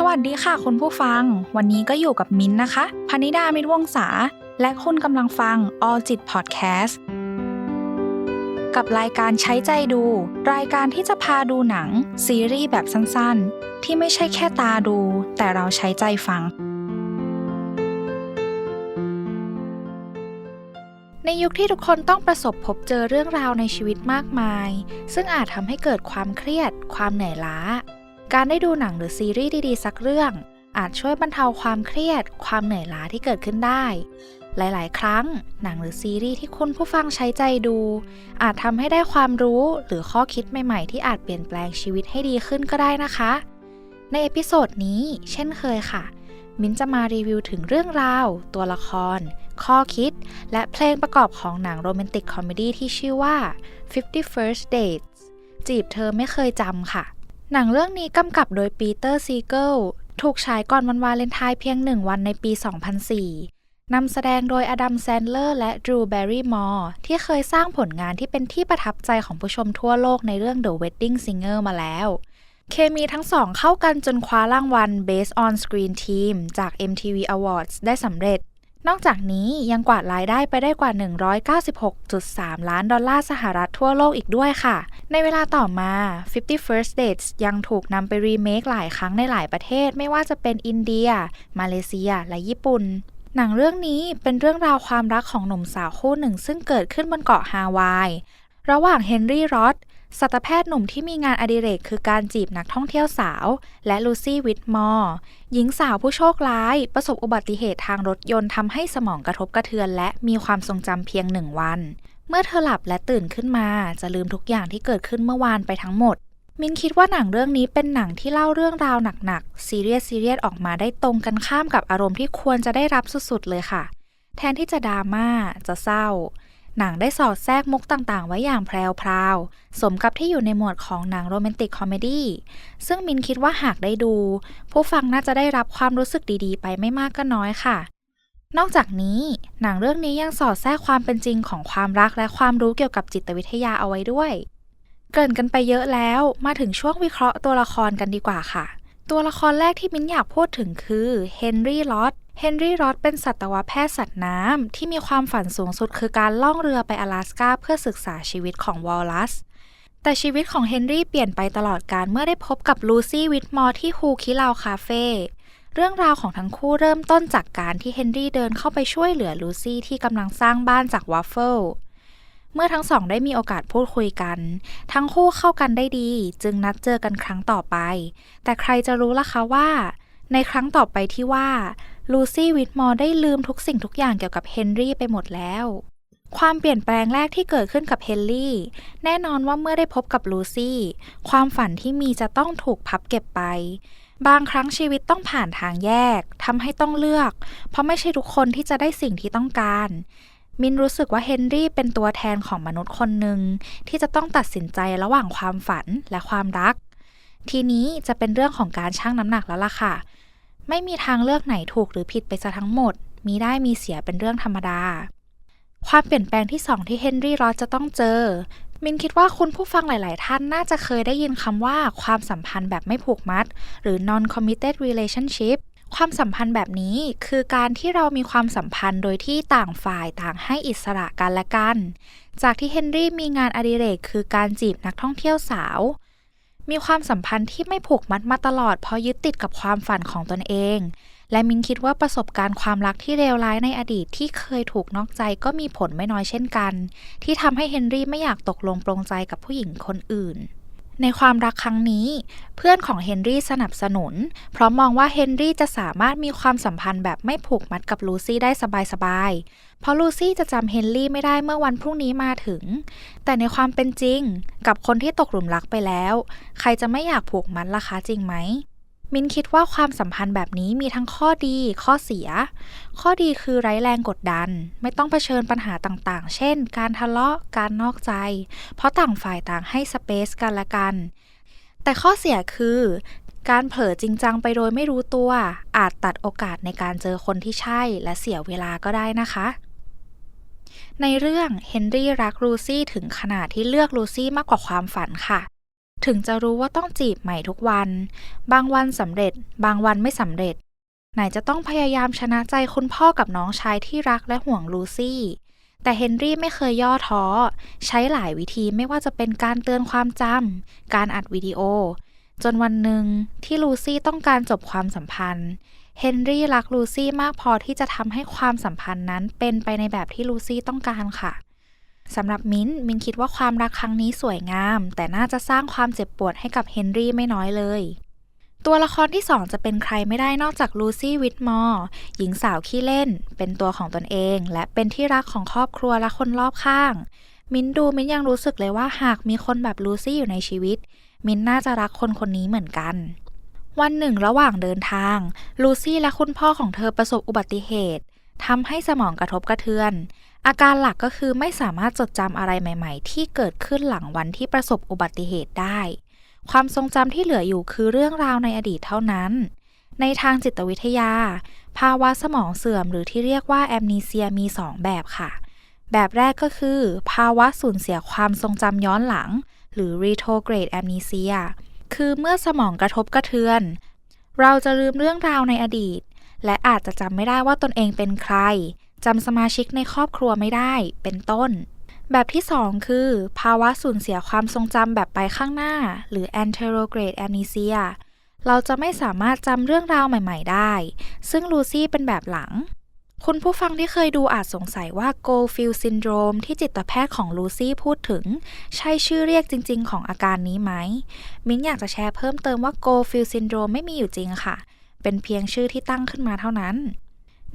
สวัสดีค่ะคุณผู้ฟัง วันนี้ก็อยู่กับมิ้นนะคะพนิดามิตรวงศาและคุณกำลังฟัง All จิต Podcast กับรายการใช้ใจดู รายการที่จะพาดูหนัง ซีรีส์แบบสั้นๆ ที่ไม่ใช่แค่ตาดู แต่เราใช้ใจฟัง ในยุคที่ทุกคนต้องประสบพบเจอเรื่องราวในชีวิตมากมาย ซึ่งอาจทำให้เกิดความเครียด ความเหนื่อยล้า การได้ดูหนังหรือซีรีส์ดีๆ สักเรื่อง อาจช่วยบรรเทาความเครียด ความเหนื่อยล้าที่เกิดขึ้นได้ หลายๆ ครั้ง หนังหรือซีรีส์ที่คุณผู้ฟังใช้ใจดู อาจทำให้ได้ความรู้หรือข้อคิดใหม่ๆ ที่อาจเปลี่ยนแปลงชีวิตให้ดีขึ้นก็ได้นะคะ ในเอพิโซดนี้ เช่นเคยค่ะ มิ้นจะมารีวิวถึงเรื่องราว ตัวละคร ข้อคิด และเพลงประกอบของหนังโรแมนติกคอมเมดี้ที่ชื่อว่า50 First Dates จีบเธอไม่เคยจำค่ะ หนังเรื่องนี้กำกับโดยปีเตอร์ซีเกิลถูกฉายก่อนวันวาเลนไทน์เพียงหนึ่งวันในปี 2004 นำแสดงโดยอดัมแซนเลอร์และดรูแบร์รี่มอร์ที่เคยสร้างผลงานที่เป็นที่ประทับใจของผู้ชมทั่วโลกในเรื่อง The Wedding Singer มาแล้ว เคมีทั้งสองเข้ากันจนคว้ารางวัล Best on Screen Team จาก MTV Awards ได้สำเร็จ นอกจากนี้ยังกวาดรายได้ไปได้กว่า 196.3 ล้านดอลลาร์สหรัฐทั่วโลกอีกด้วยค่ะ ในเวลาต่อมา 50 First Dates ยังถูกนำไปรีเมคหลายครั้งในหลายประเทศ ไม่ว่าจะเป็นอินเดีย มาเลเซีย และญี่ปุ่นหนังเรื่องนี้เป็นเรื่องราวความรักของหนุ่มสาวคู่หนึ่งซึ่งเกิดขึ้นบนเกาะฮาวาย ระหว่างเฮนรี่รอด สัตวแพทย์หนุ่มที่มีงานอดิเรกคือการจีบนักท่องเที่ยวสาว และลูซี่วิทมอร์หญิงสาวผู้โชคร้าย ประสบอุบัติเหตุทางรถยนต์ทำให้สมองกระทบกระเทือน และมีความทรงจำเพียงหนึ่งวัน เมื่อเธอหลับและตื่นขึ้นมา จะลืมทุกอย่างที่เกิดขึ้นเมื่อวานไปทั้งหมด มินคิดว่าหนังเรื่องนี้เป็นหนังที่เล่าเรื่องราวหนักๆซีเรียสซีเรียสออกมาได้ตรงกันข้ามกับอารมณ์ที่ควรจะได้รับสุดๆเลยค่ะ แทนที่จะดราม่าจะเศร้า หนังได้สอดแทรกมุกต่างๆ ไว้อย่างแพรวๆสมกับที่อยู่ในหมวดของหนังโรแมนติกคอมเมดี้ ซึ่งมินคิดว่าหากได้ดู ผู้ฟังน่าจะได้รับความรู้สึกดีๆ ไปไม่มากก็น้อยค่ะ นอกจากนี้ หนังเรื่องนี้ยังสอดแทรกความเป็นจริงของความรักและความรู้เกี่ยวกับจิตวิทยาเอาไว้ด้วย เกินกันไปเยอะแล้ว มาถึงช่วงวิเคราะห์ตัวละครกันดีกว่าค่ะ ตัวละครแรกที่มินอยากพูดถึงคือเฮนรี่ลอต เฮนรี่รอดเป็นสัตวแพทย์สัตว์น้ำที่มีความฝันสูงสุดคือการล่องเรือไป阿拉สกาเพื่อศึกษาชีวิตของวอลลัส แต่ชีวิตของเฮนรี่เปลี่ยนไปตลอดการเมื่อได้พบกับลูซี่วิทมอร์ที่ฮูคิลาวคาเฟ่เรื่องราวของทั้งคู่เริ่มต้นจากการที่เฮนรี่เดินเข้าไปช่วยเหลือลูซี่ที่กำลังสร้างบ้านจากวัฟเฟิลเมื่อทั้งสองได้มีโอกาสพูดคุยกัน ทั้งคู่เข้ากันได้ดี จึงนัดเจอกันครั้งต่อไป แต่ใครจะรู้ล่ะคะว่า ในครั้งต่อไปที่ว่า ลูซี่วิทมอร์ได้ลืมทุกสิ่งทุกอย่างเกี่ยวกับเฮนรี่ไปหมดแล้ว ความเปลี่ยนแปลงแรกที่เกิดขึ้นกับเฮนรี่ แน่นอนว่าเมื่อได้พบกับลูซี่ ความฝันที่มีจะต้องถูกพับเก็บไป บางครั้งชีวิตต้องผ่านทางแยกทำให้ต้องเลือก เพราะไม่ใช่ทุกคนที่จะได้สิ่งที่ต้องการมินรู้สึกว่าเฮนรี่เป็นตัวแทนของมนุษย์คนหนึ่งที่จะต้องตัดสินใจระหว่างความฝันและความรัก ทีนี้จะเป็นเรื่องของการชั่งน้ำหนักแล้วล่ะค่ะ ไม่มีทางเลือกไหนถูกหรือผิดไปซะทั้งหมด มีได้มีเสียเป็นเรื่องธรรมดา ความเปลี่ยนแปลงที่สองที่เฮนรี่รอสจะต้องเจอ มินคิดว่าคุณผู้ฟังหลาย ๆ ท่านน่าจะเคยได้ยินคำว่าความสัมพันธ์แบบไม่ผูกมัด หรือ non committed relationship ความสัมพันธ์แบบนี้คือการที่เรามีความสัมพันธ์โดยที่ต่างฝ่ายต่างให้อิสระกันและกัน จากที่เฮนรี่มีงานอดิเรกคือการจีบนักท่องเที่ยวสาว มีความสัมพันธ์ที่ไม่ผูกมัดมาตลอดเพราะยึดติดกับความฝันของตนเอง และมินคิดว่าประสบการณ์ความรักที่เลวร้ายในอดีตที่เคยถูกนอกใจก็มีผลไม่น้อยเช่นกัน ที่ทำให้เฮนรี่ไม่อยากตกลงปรงใจกับผู้หญิงคนอื่นในความรักครั้งนี้ เพื่อนของเฮนรี่สนับสนุน เพราะมองว่าเฮนรี่จะสามารถมีความสัมพันธ์แบบไม่ผูกมัดกับลูซี่ได้สบายๆ เพราะลูซี่จะจำเฮนรี่ไม่ได้เมื่อวันพรุ่งนี้มาถึง แต่ในความเป็นจริงกับคนที่ตกหลุมรักไปแล้ว ใครจะไม่อยากผูกมัดล่ะคะจริงไหม มินคิดว่าความสัมพันธ์แบบนี้มีทั้งข้อดี ข้อเสีย ข้อดีคือไร้แรงกดดัน ไม่ต้องเผชิญปัญหาต่างๆ เช่น การทะเลาะ การนอกใจ เพราะต่างฝ่ายต่างให้สเปซกันละกัน แต่ข้อเสียคือการเผลอจริงจังไปโดยไม่รู้ตัว อาจตัดโอกาสในการเจอคนที่ใช่และเสียเวลาก็ได้นะคะ ในเรื่องเฮนรี่รักลูซี่ถึงขนาดที่เลือกลูซี่มากกว่าความฝันค่ะ ถึงจะรู้ว่าต้องจีบใหม่ทุกวัน บางวันสำเร็จ บางวันไม่สำเร็จ ไหนจะต้องพยายามชนะใจคุณพ่อกับน้องชายที่รักและห่วงลูซี่แต่เฮนรี่ไม่เคยย่อท้อ ใช้หลายวิธีไม่ว่าจะเป็นการเตือนความจำการอัดวิดีโอ จนวันหนึ่งที่ลูซี่ต้องการจบความสัมพันธ์ เฮนรี่รักลูซี่มากพอที่จะทำให้ความสัมพันธ์นั้นเป็นไปในแบบที่ลูซี่ต้องการค่ะสำหรับมิ้น มินคิดว่าความรักครั้งนี้สวยงาม แต่น่าจะสร้างความเจ็บปวดให้กับเฮนรี่ไม่น้อยเลย ตัวละครที่สองจะเป็นใครไม่ได้นอกจากลูซี่วิทมอร์หญิงสาวขี้เล่น เป็นตัวของตนเอง และเป็นที่รักของครอบครัวและคนรอบข้าง มิ้นดูมิ้นยังรู้สึกเลยว่าหากมีคนแบบลูซี่อยู่ในชีวิต มินน่าจะรักคนคนนี้เหมือนกัน วันหนึ่งระหว่างเดินทาง ลูซี่และคุณพ่อของเธอประสบอุบัติเหตุทำให้สมองกระทบกระเทือน อาการหลักก็คือไม่สามารถจดจำอะไรใหม่ ๆ ที่เกิดขึ้นหลังวันที่ประสบอุบัติเหตุได้ ความทรงจำที่เหลืออยู่คือเรื่องราวในอดีตเท่านั้น ในทางจิตวิทยา ภาวะสมองเสื่อมหรือที่เรียกว่าแอมนีเซียมี 2 แบบค่ะ แบบแรกก็คือ ภาวะสูญเสียความทรงจำย้อนหลัง หรือ retrograde amnesia คือเมื่อสมองกระทบกระเทือน เราจะลืมเรื่องราวในอดีต และอาจจะจำไม่ได้ว่าตนเองเป็นใครจำสมาชิกในครอบครัวไม่ได้ เป็นต้น แบบที่ 2 คือ ภาวะสูญเสียความทรงจำแบบไปข้างหน้า หรือ anterograde amnesia เราจะไม่สามารถจำเรื่องราวใหม่ ๆ ได้ ซึ่งลูซี่เป็นแบบหลัง คุณผู้ฟังที่เคยดูอาจสงสัยว่า Goldfield syndrome ที่จิตแพทย์ของลูซี่พูดถึง ใช่ชื่อเรียกจริง ๆ ของอาการนี้ไหม มิ้นอยากจะแชร์เพิ่มเติมว่า Goldfield syndrome ไม่มีอยู่จริงค่ะ เป็นเพียงชื่อที่ตั้งขึ้นมาเท่านั้น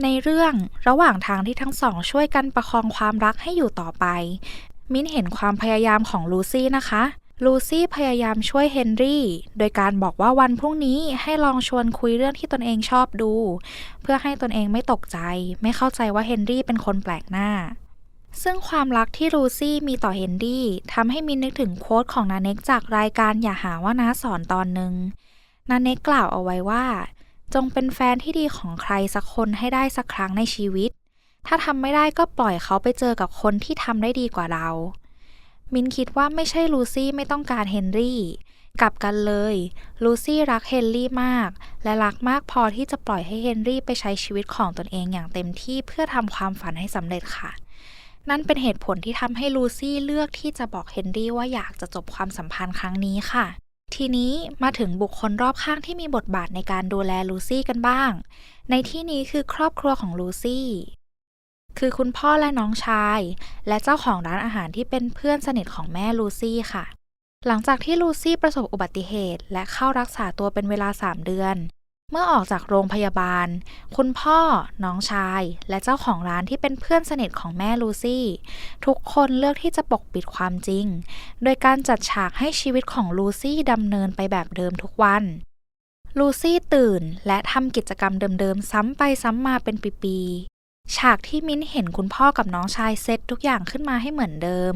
ในเรื่องระหว่างทางที่ทั้งสองช่วยกันประคองความรักให้อยู่ต่อไป มิ้นเห็นความพยายามของลูซี่นะคะ ลูซี่พยายามช่วยเฮนรี่ โดยการบอกว่าวันพรุ่งนี้ให้ลองชวนคุยเรื่องที่ตนเองชอบดู เพื่อให้ตนเองไม่ตกใจ ไม่เข้าใจว่าเฮนรี่เป็นคนแปลกหน้า ซึ่งความรักที่ลูซี่มีต่อเฮนรี่ทำให้มินนึกถึงโค้ดของนาเน็กจากรายการอย่าหาว่าน้าสอนตอนหนึ่งนาเน็กกล่าวเอาไว้ว่า จงเป็นแฟนที่ดีของใครสักคนให้ได้สักครั้งในชีวิต ถ้าทำไม่ได้ก็ปล่อยเขาไปเจอกับคนที่ทำได้ดีกว่าเรา มินคิดว่าไม่ใช่ลูซี่ไม่ต้องการเฮนรี่ กลับกันเลย ลูซี่รักเฮนรี่มาก และรักมากพอที่จะปล่อยให้เฮนรี่ไปใช้ชีวิตของตนเองอย่างเต็มที่เพื่อทำความฝันให้สำเร็จค่ะ นั่นเป็นเหตุผลที่ทำให้ลูซี่เลือกที่จะบอกเฮนรี่ว่าอยากจะจบความสัมพันธ์ครั้งนี้ค่ะทีนี้มาถึงบุคคลรอบข้างที่มีบทบาทในการดูแลลูซี่กันบ้าง ในที่นี้คือครอบครัวของลูซี่ คือคุณพ่อและน้องชาย และเจ้าของร้านอาหารที่เป็นเพื่อนสนิทของแม่ลูซี่ค่ะ หลังจากที่ลูซี่ประสบอุบัติเหตุ และเข้ารักษาตัวเป็นเวลา 3 เดือน เมื่อออกจากโรงพยาบาล คุณพ่อ น้องชาย และเจ้าของร้านที่เป็นเพื่อนสนิทของแม่ลูซี่ ทุกคนเลือกที่จะปกปิดความจริง โดยการจัดฉากให้ชีวิตของลูซี่ดำเนินไปแบบเดิมทุกวันลูซี่ตื่นและทำกิจกรรมเดิมๆ ซ้ำไปซ้ำมาเป็นปีๆ ฉากที่มิ้นเห็นคุณพ่อกับน้องชายเซตทุกอย่างขึ้นมาให้เหมือนเดิม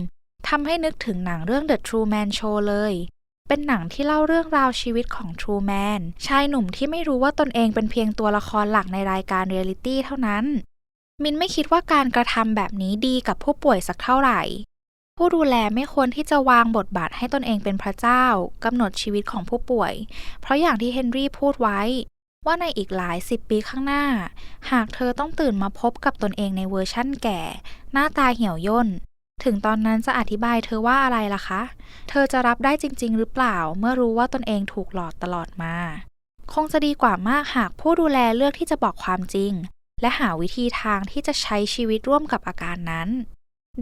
ทำให้นึกถึงหนังเรื่อง The True Man Show เลย เป็นหนังที่เล่าเรื่องราวชีวิตของ True Man ชายหนุ่มที่ไม่รู้ว่าตนเองเป็นเพียงตัวละครหลักในรายการเรียลิตี้เท่านั้น มินไม่คิดว่าการกระทำแบบนี้ดีกับผู้ป่วยสักเท่าไหร่ ผู้ดูแลไม่ควรที่จะวางบทบาทให้ตนเองเป็นพระเจ้ากำหนดชีวิตของผู้ป่วย เพราะอย่างที่เฮนรี่พูดไว้ ว่าในอีกหลายสิบปีข้างหน้า หากเธอต้องตื่นมาพบกับตนเองในเวอร์ชั่นแก่ หน้าตาเหี่ยวย่น ถึงตอนนั้นจะอธิบายเธอว่าอะไรล่ะคะ เธอจะรับได้จริง ๆ หรือเปล่า เมื่อรู้ว่าตนเองถูกหลอกตลอดมา คงจะดีกว่ามากหากผู้ดูแลเลือกที่จะบอกความจริง และหาวิธีทางที่จะใช้ชีวิตร่วมกับอาการนั้น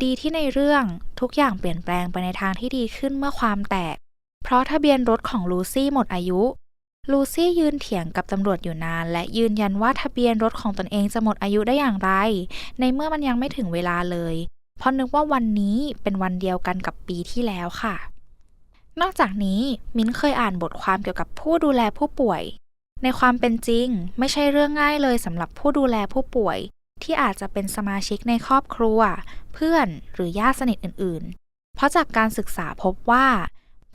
ดีที่ในเรื่องทุกอย่างเปลี่ยนแปลงไปในทางที่ดีขึ้นเมื่อความแตก เพราะทะเบียนรถของลูซี่หมดอายุ ลูซี่ยืนเถียงกับตำรวจอยู่นาน และยืนยันว่าทะเบียนรถของตนเองจะหมดอายุได้อย่างไร ในเมื่อมันยังไม่ถึงเวลาเลย เพราะนึกว่าวันนี้เป็นวันเดียวกันกับปีที่แล้วค่ะ นอกจากนี้มิ้นเคยอ่านบทความเกี่ยวกับผู้ดูแลผู้ป่วย ในความเป็นจริง ไม่ใช่เรื่องง่ายเลยสำหรับผู้ดูแลผู้ป่วย ที่อาจจะเป็นสมาชิกในครอบครัว เพื่อนหรือญาติสนิทอื่น ๆ เพราะจากการศึกษาพบว่า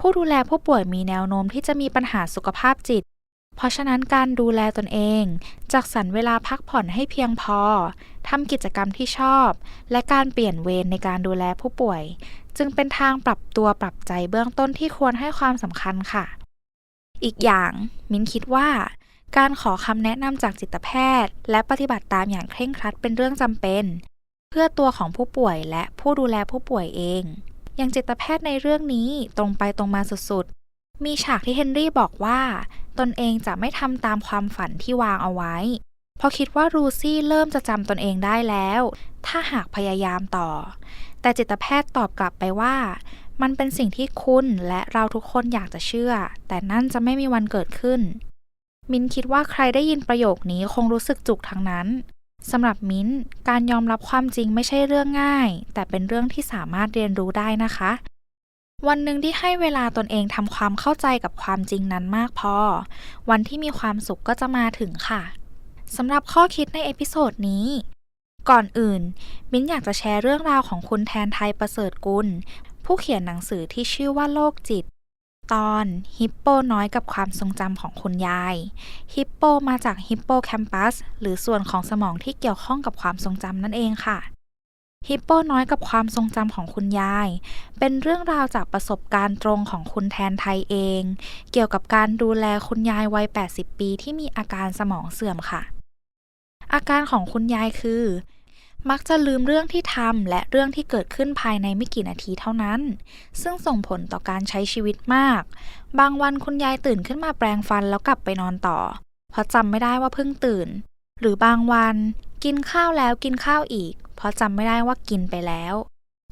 ผู้ดูแลผู้ป่วยมีแนวโน้มที่จะมีปัญหาสุขภาพจิต เพราะฉะนั้นการดูแลตนเอง จัดสรรเวลาพักผ่อนให้เพียงพอทำกิจกรรมที่ชอบ และการเปลี่ยนเวรในการดูแลผู้ป่วย จึงเป็นทางปรับตัวปรับใจเบื้องต้นที่ควรให้ความสำคัญค่ะ อีกอย่าง มิ้นคิดว่า การขอคำแนะนำจากจิตแพทย์ และปฏิบัติตามอย่างเคร่งครัดเป็นเรื่องจำเป็น เพื่อตัวของผู้ป่วยและผู้ดูแลผู้ป่วยเอง อย่างจิตแพทย์ในเรื่องนี้ตรงไปตรงมาสุดๆ มีฉากที่เฮนรี่บอกว่า ตนเองจะไม่ทำตามความฝันที่วางเอาไว้เพราะคิดว่ารูซี่เริ่มจะจำตนเองได้แล้ว ถ้าหากพยายามต่อ แต่จิตแพทย์ตอบกลับไปว่า มันเป็นสิ่งที่คุณและเราทุกคนอยากจะเชื่อ แต่นั่นจะไม่มีวันเกิดขึ้น มินคิดว่าใครได้ยินประโยคนี้คงรู้สึกจุกทั้งนั้น สำหรับมิ้นการยอมรับความจริงไม่ใช่เรื่องง่าย แต่เป็นเรื่องที่สามารถเรียนรู้ได้นะคะ วันหนึ่งที่ให้เวลาตนเองทำความเข้าใจกับความจริงนั้นมากพอ วันที่มีความสุขก็จะมาถึงค่ะสำหรับข้อคิดในเอพิโซดนี้ ก่อนอื่น มิ้นอยากจะแชร์เรื่องราวของคุณแทนไทยประเสริฐกุล ผู้เขียนหนังสือที่ชื่อว่าโลกจิต ตอนฮิปโปน้อยกับความทรงจำของคุณยาย ฮิปโปมาจากฮิปโปแคมปัสหรือส่วนของสมองที่เกี่ยวข้องกับความทรงจำนั่นเองค่ะ ฮิปโปน้อยกับความทรงจำของคุณยาย เป็นเรื่องราวจากประสบการณ์ตรงของคุณแทนไทยเอง เกี่ยวกับการดูแลคุณยายวัย 80 ปีที่มีอาการสมองเสื่อมค่ะ อาการของคุณยายคือ มักจะลืมเรื่องที่ทำและเรื่องที่เกิดขึ้นภายในไม่กี่นาทีเท่านั้น ซึ่งส่งผลต่อการใช้ชีวิตมาก บางวันคุณยายตื่นขึ้นมาแปรงฟันแล้วกลับไปนอนต่อ เพราะจำไม่ได้ว่าเพิ่งตื่น หรือบางวันกินข้าวแล้วกินข้าวอีก เพราะจำไม่ได้ว่ากินไปแล้ว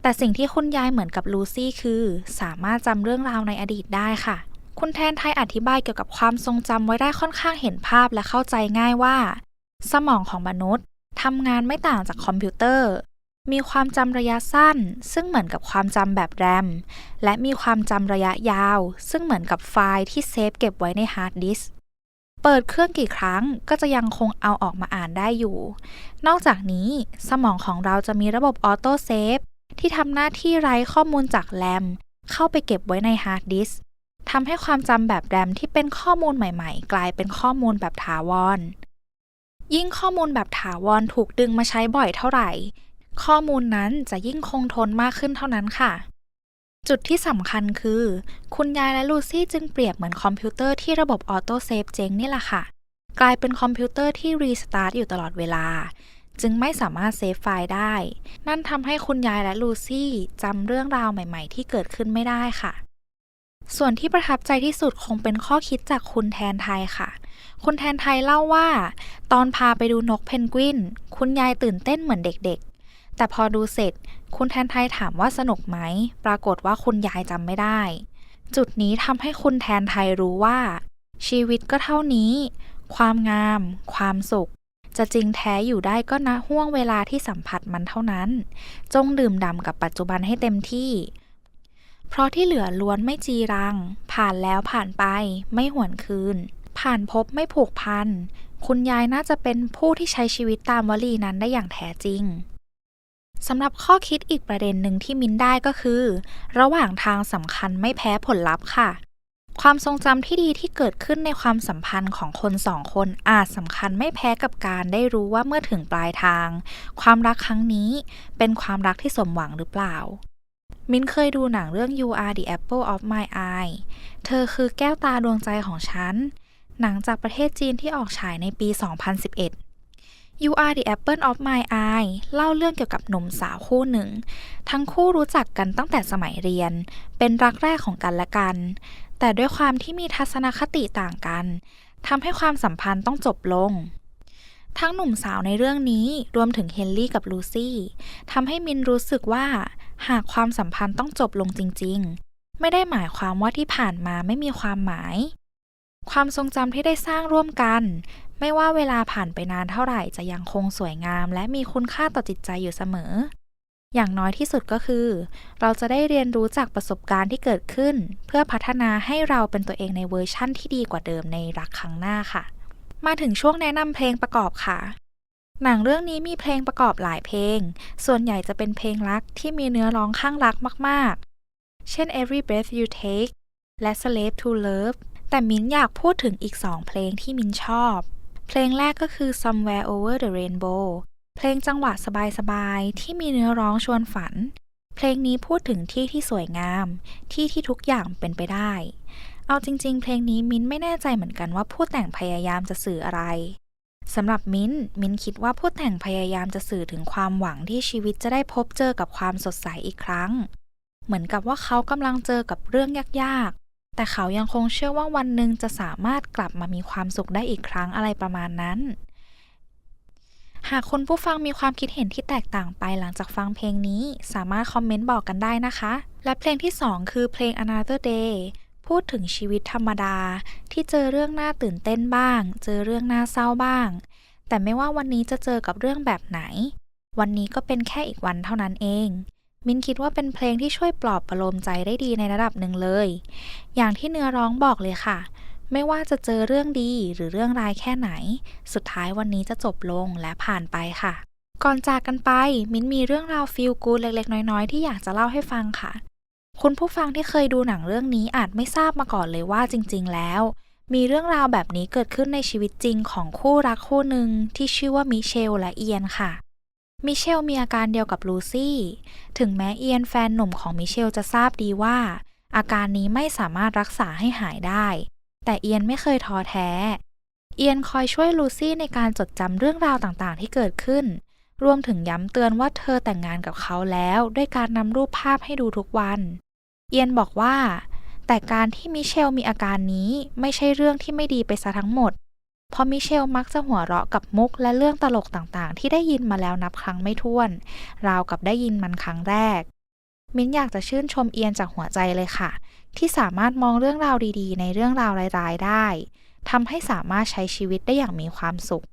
แต่สิ่งที่คุณยายเหมือนกับลูซี่คือ สามารถจำเรื่องราวในอดีตได้ค่ะ คุณแทนไทยอธิบายเกี่ยวกับความทรงจำไว้ได้ค่อนข้างเห็นภาพและเข้าใจง่ายว่า สมองของมนุษย์ ทำงานไม่ต่างจากคอมพิวเตอร์ มีความจำระยะสั้น ซึ่งเหมือนกับความจำแบบแรม และมีความจำระยะยาว ซึ่งเหมือนกับไฟล์ที่เซฟเก็บไว้ในฮาร์ดดิสก์เปิดเครื่องกี่ครั้งก็จะยังคงเอาออกมาอ่านได้อยู่ นอกจากนี้สมองของเราจะมีระบบออโต้เซฟที่ทำหน้าที่ไร้ข้อมูลจากแรม เข้าไปเก็บไว้ในฮาร์ดดิสก์ทำให้ความจำแบบแรมที่เป็นข้อมูลใหม่ ๆ กลายเป็นข้อมูลแบบถาวร ยิ่งข้อมูลแบบถาวรถูกดึงมาใช้บ่อยเท่าไหร่ ข้อมูลนั้นจะยิ่งคงทนมากขึ้นเท่านั้นค่ะ จุดที่สำคัญคือ คุณยายและลูซี่จึงเปรียบเหมือนคอมพิวเตอร์ที่ระบบออโต้เซฟเจ๊งนี่แหละค่ะ กลายเป็นคอมพิวเตอร์ที่รีสตาร์ทอยู่ตลอดเวลา จึงไม่สามารถเซฟไฟล์ได้ นั่นทำให้คุณยายและลูซี่จำเรื่องราวใหม่ ๆ ที่เกิดขึ้นไม่ได้ค่ะ ส่วนที่ประทับใจที่สุดคงเป็นข้อคิดจากคุณแทนไทยค่ะ คุณแทนไทยเล่าว่า ตอนพาไปดูนกเพนกวิน คุณยายตื่นเต้นเหมือนเด็กๆ แต่พอดูเสร็จ คุณแทนไทยถามว่าสนุกไหม ปรากฏว่าคุณยายจำไม่ได้ จุดนี้ทำให้คุณแทนไทยรู้ว่า ชีวิตก็เท่านี้ ความงาม ความสุข จะจริงแท้อยู่ได้ก็ณห่วงเวลาที่สัมผัสมันเท่านั้น จงดื่มด่ำกับปัจจุบันให้เต็มที่ เพราะที่เหลือล้วนไม่จีรัง ผ่านแล้วผ่านไป ไม่หวนคืน ผ่านพบไม่ผูกพัน คุณยายน่าจะเป็นผู้ที่ใช้ชีวิตตามวลีนั้นได้อย่างแท้จริงสำหรับข้อคิดอีกประเด็นหนึ่งที่มินได้ก็คือ ระหว่างทางสำคัญไม่แพ้ผลลัพธ์ค่ะ ความทรงจำที่ดีที่เกิดขึ้นในความสัมพันธ์ของคนสองคนอาจสำคัญไม่แพ้กับการได้รู้ว่าเมื่อถึงปลายทาง ความรักครั้งนี้เป็นความรักที่สมหวังหรือเปล่า มินเคยดูหนังเรื่อง You Are the Apple of My Eye เธอคือแก้วตาดวงใจของฉัน หนังจากประเทศจีนที่ออกฉายในปี 2011 You Are the Apple of My Eye เล่าเรื่องเกี่ยวกับหนุ่มสาวคู่หนึ่ง ทั้งคู่รู้จักกันตั้งแต่สมัยเรียน เป็นรักแรกของกันและกัน แต่ด้วยความที่มีทัศนคติต่างกันทำให้ความสัมพันธ์ต้องจบลง ทั้งหนุ่มสาวในเรื่องนี้รวมถึงเฮนรี่กับลูซี่ทำให้มินรู้สึกว่า หากความสัมพันธ์ต้องจบลงจริง ๆ ไม่ได้หมายความว่าที่ผ่านมาไม่มีความหมาย ความทรงจำที่ได้สร้างร่วมกัน ไม่ว่าเวลาผ่านไปนานเท่าไหร่จะยังคงสวยงาม และมีคุณค่าต่อจิตใจอยู่เสมอ อย่างน้อยที่สุดก็คือ เราจะได้เรียนรู้จากประสบการณ์ที่เกิดขึ้น เพื่อพัฒนาให้เราเป็นตัวเองในเวอร์ชั่นที่ดีกว่าเดิมในรักครั้งหน้าค่ะ มาถึงช่วงแนะนำเพลงประกอบค่ะ หนังเรื่องนี้มีเพลงประกอบหลายเพลง ส่วนใหญ่จะเป็นเพลงรักที่มีเนื้อร้องข้างรักมาก ๆ เช่น Every Breath You Take และ Slave to Love แต่มิ้นอยากพูดถึงอีกสองเพลงที่มิ้นชอบ เพลงแรกก็คือ Somewhere Over the Rainbow เพลงจังหวะสบาย ๆ ที่มีเนื้อร้องชวนฝัน เพลงนี้พูดถึงที่ที่สวยงาม ที่ที่ทุกอย่างเป็นไปได้ เอาจริง ๆ เพลงนี้มิ้นไม่แน่ใจเหมือนกันว่าผู้แต่งพยายามจะสื่ออะไร สำหรับมิ้น มิ้นคิดว่าผู้แต่งพยายามจะสื่อถึงความหวังที่ชีวิตจะได้พบเจอกับความสดใสอีกครั้ง เหมือนกับว่าเขากำลังเจอกับเรื่องยากๆ แต่เขายังคงเชื่อว่าวันหนึ่งจะสามารถกลับมามีความสุขได้อีกครั้งอะไรประมาณนั้น หากคุณผู้ฟังมีความคิดเห็นที่แตกต่างไปหลังจากฟังเพลงนี้ สามารถคอมเมนต์บอกกันได้นะคะ และเพลงที่ 2 คือเพลง Another Day พูดถึงชีวิตธรรมดาที่เจอเรื่องน่าตื่นเต้นบ้าง เจอเรื่องน่าเศร้าบ้าง แต่ไม่ว่าวันนี้จะเจอกับเรื่องแบบไหน วันนี้ก็เป็นแค่อีกวันเท่านั้นเอง มินคิดว่าเป็นเพลงที่ช่วยปลอบประโลมใจได้ดีในระดับหนึ่งเลย อย่างที่เนื้อร้องบอกเลยค่ะ ไม่ว่าจะเจอเรื่องดีหรือเรื่องร้ายแค่ไหน สุดท้ายวันนี้จะจบลงและผ่านไปค่ะ ก่อนจากกันไป มิ้นมีเรื่องราวฟีลกูดเล็กๆ น้อยๆ ที่อยากจะเล่าให้ฟังค่ะ คุณผู้ฟังที่เคยดูหนังเรื่องนี้อาจไม่ทราบมาก่อนเลยว่าจริง ๆ แล้ว มีเรื่องราวแบบนี้เกิดขึ้นในชีวิตจริงของคู่รักคู่หนึ่งที่ชื่อว่ามิเชลและเอียนค่ะ มิเชลมีอาการเดียวกับลูซี่ ถึงแม้เอียนแฟนหนุ่มของมิเชลจะทราบดีว่า อาการนี้ไม่สามารถรักษาให้หายได้ แต่เอียนไม่เคยท้อแท้ เอียนคอยช่วยลูซี่ในการจดจำเรื่องราวต่างๆ ที่เกิดขึ้นรวมถึงย้ำเตือนว่าเธอแต่งงานกับเขาแล้ว ด้วยการนำรูปภาพให้ดูทุกวัน เอียนบอกว่า แต่การที่มิเชลมีอาการนี้ไม่ใช่เรื่องที่ไม่ดีไปซะทั้งหมด เพราะมิเชลมักจะหัวเราะกับมุกและเรื่องตลกต่างๆ ที่ได้ยินมาแล้วนับครั้งไม่ถ้วน ราวกับได้ยินมันครั้งแรก มิ้นอยากจะชื่นชมเอียนจากหัวใจเลยค่ะ ที่สามารถมองเรื่องราวดีๆ ในเรื่องราวร้ายๆได้ทำให้สามารถใช้ชีวิตได้อย่างมีความสุข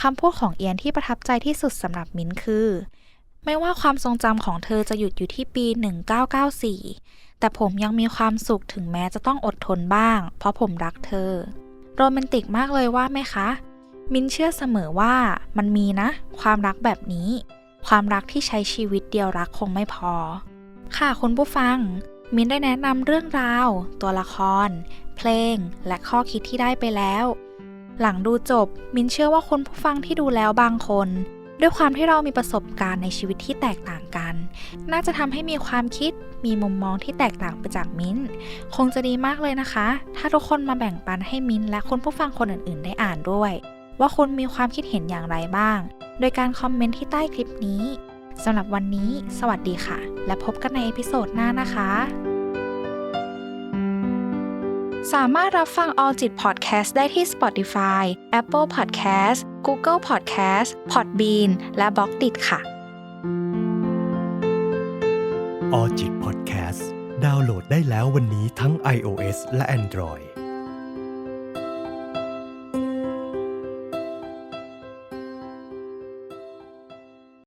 คำพูดของเอียนที่ประทับใจที่สุดสำหรับมิ้นคือ ไม่ว่าความทรงจำของเธอจะหยุดอยู่ที่ปี 1994 แต่ผมยังมีความสุขถึงแม้จะต้องอดทนบ้าง เพราะผมรักเธอ โรแมนติกมากเลยว่าไหมคะ มินเชื่อเสมอว่ามันมีนะ ความรักแบบนี้ ความรักที่ใช้ชีวิตเดียวรักคงไม่พอ ค่ะคุณผู้ฟัง มินได้แนะนำเรื่องราว ตัวละคร เพลง และข้อคิดที่ได้ไปแล้ว หลังดูจบ มินเชื่อว่าคุณผู้ฟังที่ดูแล้วบางคน ด้วยความที่เรามีประสบการณ์ในชีวิตที่แตกต่างกัน น่าจะทำให้มีความคิดมีมุมมองที่แตกต่างไปจากมิ้น คงจะดีมากเลยนะคะ ถ้าทุกคนมาแบ่งปันให้มิ้นและคุณผู้ฟังคนอื่น ๆ ได้อ่านด้วย ว่าคุณมีความคิดเห็นอย่างไรบ้าง โดยการคอมเมนต์ที่ใต้คลิปนี้สำหรับวันนี้ สวัสดีค่ะ และพบกันในเอพิโซดหน้านะคะ สามารถรับฟัง All จิต Podcast ได้ที่ Spotify, Apple Podcast, Google Podcast, Podbean และ b ล็อกดิค่ะ Alljit Podcast ดาวน์โหลดได้แล้ววันนี้ทั้ง iOS และ Android